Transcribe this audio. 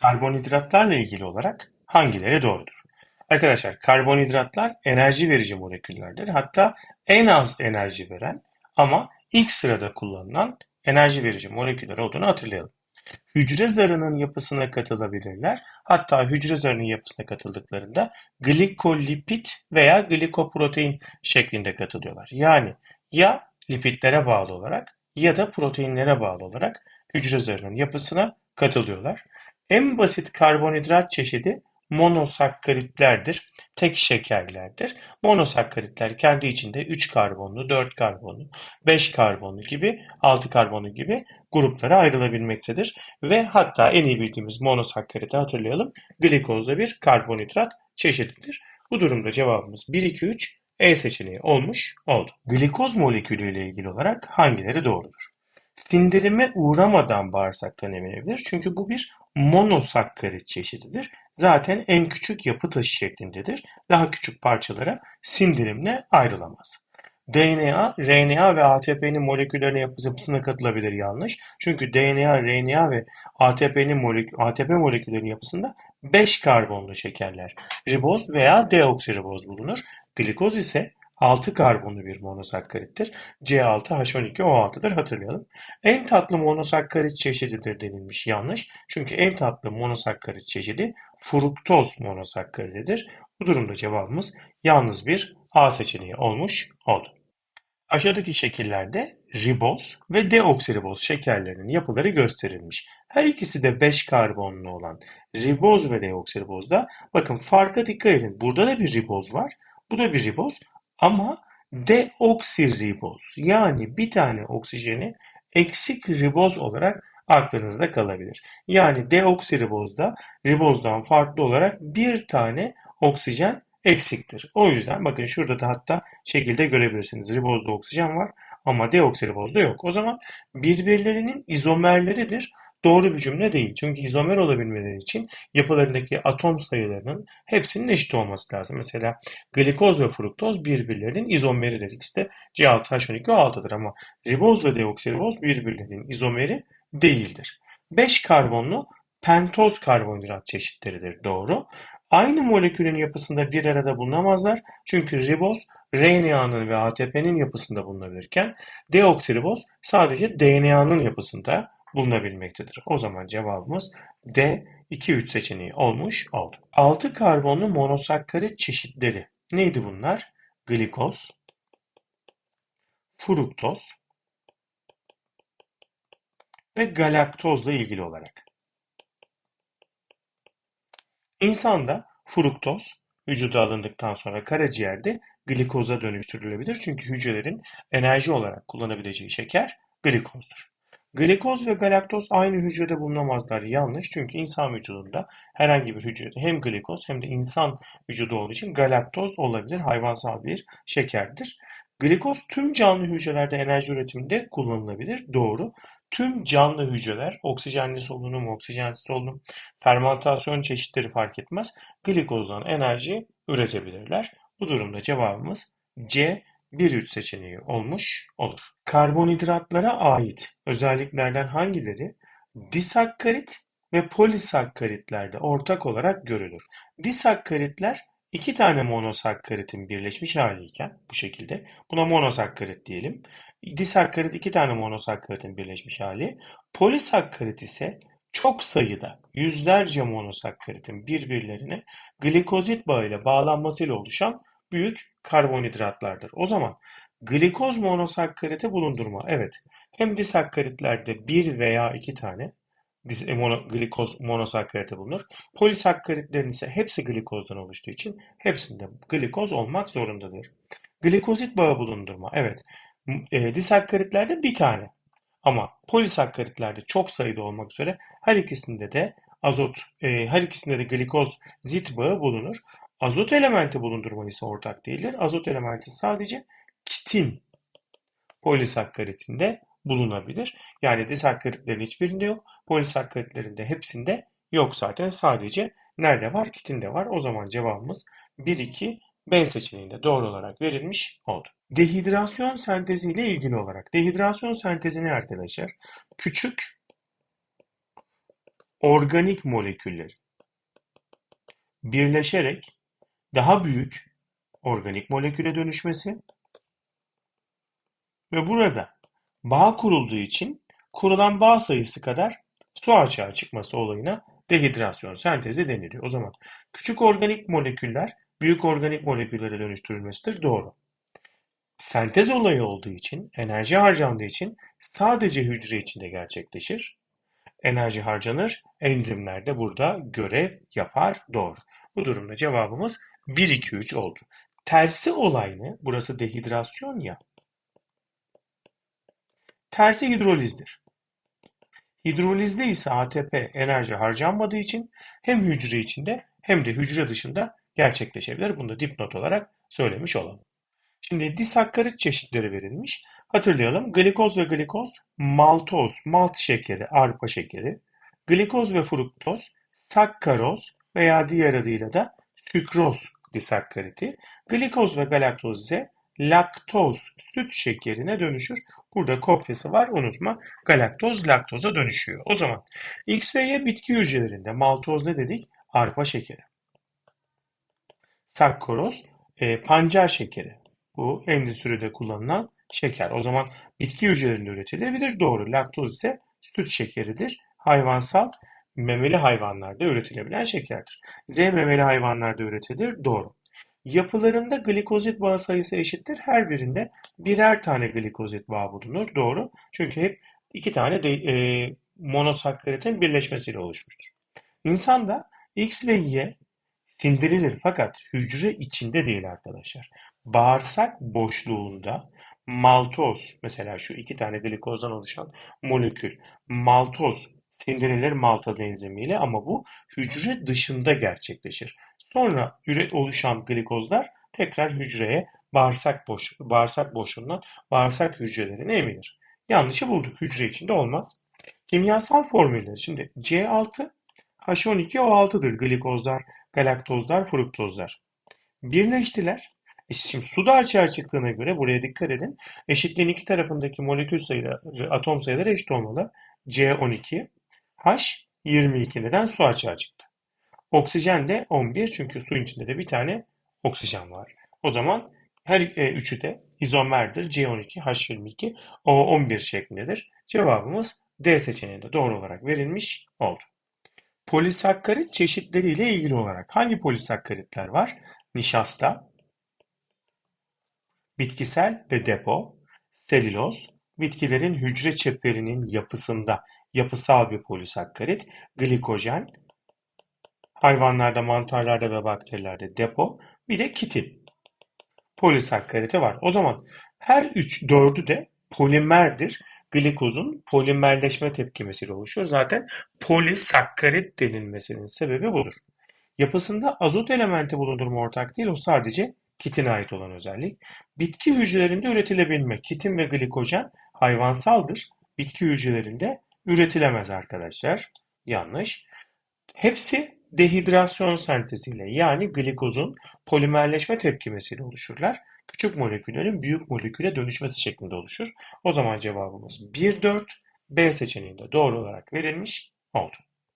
Karbonhidratlarla ilgili olarak hangileri doğrudur? Arkadaşlar karbonhidratlar enerji verici moleküllerdir. Hatta en az enerji veren ama ilk sırada kullanılan enerji verici moleküller olduğunu hatırlayalım. Hücre zarının yapısına katılabilirler. Hatta hücre zarının yapısına katıldıklarında glikolipid veya glikoprotein şeklinde katılıyorlar. Yani ya lipidlere bağlı olarak ya da proteinlere bağlı olarak hücre zarının yapısına katılıyorlar. En basit karbonhidrat çeşidi monosakkaritlerdir. Tek şekerlerdir. Monosakkaritler kendi içinde 3 karbonlu, 4 karbonlu, 5 karbonlu gibi, 6 karbonlu gibi gruplara ayrılabilmektedir. Ve hatta en iyi bildiğimiz monosakkariti hatırlayalım. Glikoz da bir karbonhidrat çeşididir. Bu durumda cevabımız 1, 2, 3 E seçeneği olmuş oldu. Glikoz molekülü ile ilgili olarak hangileri doğrudur? Sindirime uğramadan bağırsaktan emilebilir. Çünkü bu bir monosakkarit çeşididir. Zaten en küçük yapı taşı şeklindedir. Daha küçük parçalara sindirimle ayrılamaz. DNA, RNA ve ATP'nin moleküllerine yapısına katılabilir yanlış. Çünkü DNA, RNA ve ATP'nin molekü, ATP moleküllerinin yapısında 5 karbonlu şekerler, riboz veya deoksiriboz bulunur. Glikoz ise 6 karbonlu bir monosakkarittir. C6H12O6'dır hatırlayalım. En tatlı monosakkarit çeşididir denilmiş yanlış. Çünkü en tatlı monosakkarit çeşidi fruktoz monosakkarididir. Bu durumda cevabımız yalnız bir A seçeneği olmuş oldu. Aşağıdaki şekillerde riboz ve deoksiriboz şekerlerinin yapıları gösterilmiş. Her ikisi de 5 karbonlu olan riboz ve deoksiribozda bakın farka dikkat edin. Burada da bir riboz var. Bu da bir riboz ama deoksiriboz yani bir tane oksijeni eksik riboz olarak aklınızda kalabilir. Yani deoksiribozda ribozdan farklı olarak bir tane oksijen eksiktir. O yüzden bakın şurada da hatta şekilde görebilirsiniz. Ribozda oksijen var ama deoksiribozda yok. O zaman birbirlerinin izomerleridir doğru bir cümle değil. Çünkü izomer olabilmeleri için yapılarındaki atom sayılarının hepsinin eşit olması lazım. Mesela glikoz ve fruktoz birbirlerinin izomeridir. İkisi de C6H12O6'dır ama riboz ve deoksiriboz birbirlerinin izomeri değildir. 5 karbonlu pentoz karbonhidrat çeşitleridir. Doğru. Aynı molekülün yapısında bir arada bulunamazlar. Çünkü riboz RNA'nın ve ATP'nin yapısında bulunabilirken deoksiriboz sadece DNA'nın yapısında bulunabilmektedir. O zaman cevabımız D 2-3 seçeneği olmuş oldu. 6 karbonlu monosakkarit çeşitleri neydi bunlar? Glikoz, fruktoz ve galaktozla ilgili olarak. İnsanda fruktoz vücuda alındıktan sonra karaciğerde glikoza dönüştürülebilir. Çünkü hücrelerin enerji olarak kullanabileceği şeker glikozdur. Glikoz ve galaktoz aynı hücrede bulunamazlar. Yanlış. Çünkü insan vücudunda herhangi bir hücrede hem glikoz hem de insan vücudu olduğu için galaktoz olabilir. Hayvansal bir şekerdir. Glikoz tüm canlı hücrelerde enerji üretiminde kullanılabilir. Doğru. Tüm canlı hücreler oksijenli solunum, oksijensiz solunum, fermentasyon çeşitleri fark etmez. Glikozdan enerji üretebilirler. Bu durumda cevabımız C 1-3 seçeneği olmuş olur. Karbonhidratlara ait özelliklerden hangileri disakkarit ve polisakkaritlerde ortak olarak görülür? Disakkaritler iki tane monosakkaritin birleşmiş haliyken bu şekilde buna monosakkarit diyelim. Disakkarit iki tane monosakkaritin birleşmiş hali. Polisakkarit ise çok sayıda yüzlerce monosakkaritin birbirlerine glikozit bağıyla bağlanmasıyla oluşan büyük karbonhidratlardır. O zaman glikoz monosakkariti bulundurma. Evet. Hem disakkaritlerde bir veya iki tane e, mono, glikoz monosakkariti bulunur. Polisakkaritlerin ise hepsi glikozdan oluştuğu için hepsinde glikoz olmak zorundadır. Glikozit bağı bulundurma. Evet. E, disakkaritlerde bir tane. Ama polisakkaritlerde çok sayıda olmak üzere her ikisinde de azot, e, her ikisinde de glikoz zit bağı bulunur. Azot elementi bulundurma ise ortak değildir. Azot elementi sadece kitin polisakkaritinde bulunabilir. Yani disakkaritlerin hiçbirinde yok. Polisakkaritlerin de hepsinde yok zaten. Sadece nerede var? Kitinde var. O zaman cevabımız 1-2 B seçeneğinde doğru olarak verilmiş oldu. Dehidrasyon sentezi ile ilgili olarak. Dehidrasyon sentezi ne arkadaşlar? Küçük organik moleküllerin birleşerek daha büyük organik moleküle dönüşmesi ve burada bağ kurulduğu için kurulan bağ sayısı kadar su açığa çıkması olayına dehidrasyon sentezi deniliyor. O zaman küçük organik moleküller büyük organik moleküllere dönüştürülmesidir. Doğru. Sentez olayı olduğu için, enerji harcandığı için sadece hücre içinde gerçekleşir. Enerji harcanır, enzimler de burada görev yapar. Doğru. Bu durumda cevabımız 1, 2, 3 oldu. Tersi olay ne? Burası dehidrasyon ya. Tersi hidrolizdir. Hidrolizde ise ATP enerji harcanmadığı için hem hücre içinde hem de hücre dışında gerçekleşebilir. Bunu da dipnot olarak söylemiş olalım. Şimdi disakkarit çeşitleri verilmiş. Hatırlayalım. Glikoz ve glikoz, maltoz, malt şekeri, arpa şekeri, glikoz ve fruktoz, sakkaroz veya diğer adıyla da sükroz disakkariti, glikoz ve galaktoz ise laktoz, süt şekerine dönüşür. Burada kopyası var unutma. Galaktoz laktoza dönüşüyor. O zaman X ve Y bitki hücrelerinde maltoz ne dedik? Arpa şekeri. Sakkaroz e, pancar şekeri. Bu endüstride kullanılan şeker. O zaman bitki hücrelerinde üretilebilir. Doğru. Laktoz ise süt şekeridir. Hayvansal memeli hayvanlarda üretilebilen şekerdir. Z memeli hayvanlarda üretilir. Doğru. Yapılarında glikozit bağı sayısı eşittir. Her birinde birer tane glikozit bağı bulunur. Doğru. Çünkü hep iki tane de, e, monosakkaritin birleşmesiyle oluşmuştur. İnsanda X ve Y sindirilir fakat hücre içinde değil arkadaşlar. Bağırsak boşluğunda maltoz mesela şu iki tane glikozdan oluşan molekül maltoz sindirilir maltaz enzimiyle ama bu hücre dışında gerçekleşir. Sonra oluşan glikozlar tekrar hücreye bağırsak boş bağırsak boşluğundan bağırsak hücrelerine emilir. Yanlışı bulduk. Hücre içinde olmaz. Kimyasal formülleri şimdi C6 H12O6'dır glikozlar, galaktozlar, fruktozlar. Birleştiler. E şimdi su da açığa çıktığına göre buraya dikkat edin. Eşitliğin iki tarafındaki molekül sayıları, atom sayıları eşit olmalı. C12, H 22 neden su açığa çıktı. Oksijen de 11 çünkü suyun içinde de bir tane oksijen var. O zaman her e, üçü de izomerdir. C12, H22, O11 şeklindedir. Cevabımız D seçeneğinde doğru olarak verilmiş oldu. Polisakkarit çeşitleriyle ilgili olarak hangi polisakkaritler var? Nişasta, bitkisel ve depo, selüloz, bitkilerin hücre çeperinin yapısında yapısal bir polisakkarit, glikojen, hayvanlarda, mantarlarda ve bakterilerde depo, bir de kitin polisakkariti var. O zaman her üç dördü de polimerdir. Glikozun polimerleşme tepkimesiyle oluşuyor. Zaten polisakkarit denilmesinin sebebi budur. Yapısında azot elementi bulundurma ortak değil, o sadece kitine ait olan özellik. Bitki hücrelerinde üretilebilme. Kitin ve glikojen hayvansaldır. Bitki hücrelerinde üretilemez arkadaşlar. Yanlış. Hepsi dehidrasyon senteziyle yani glikozun polimerleşme tepkimesiyle oluşurlar. Küçük moleküllerin büyük moleküle dönüşmesi şeklinde oluşur. O zaman cevabımız 1-4 B seçeneğinde doğru olarak verilmiş oldu.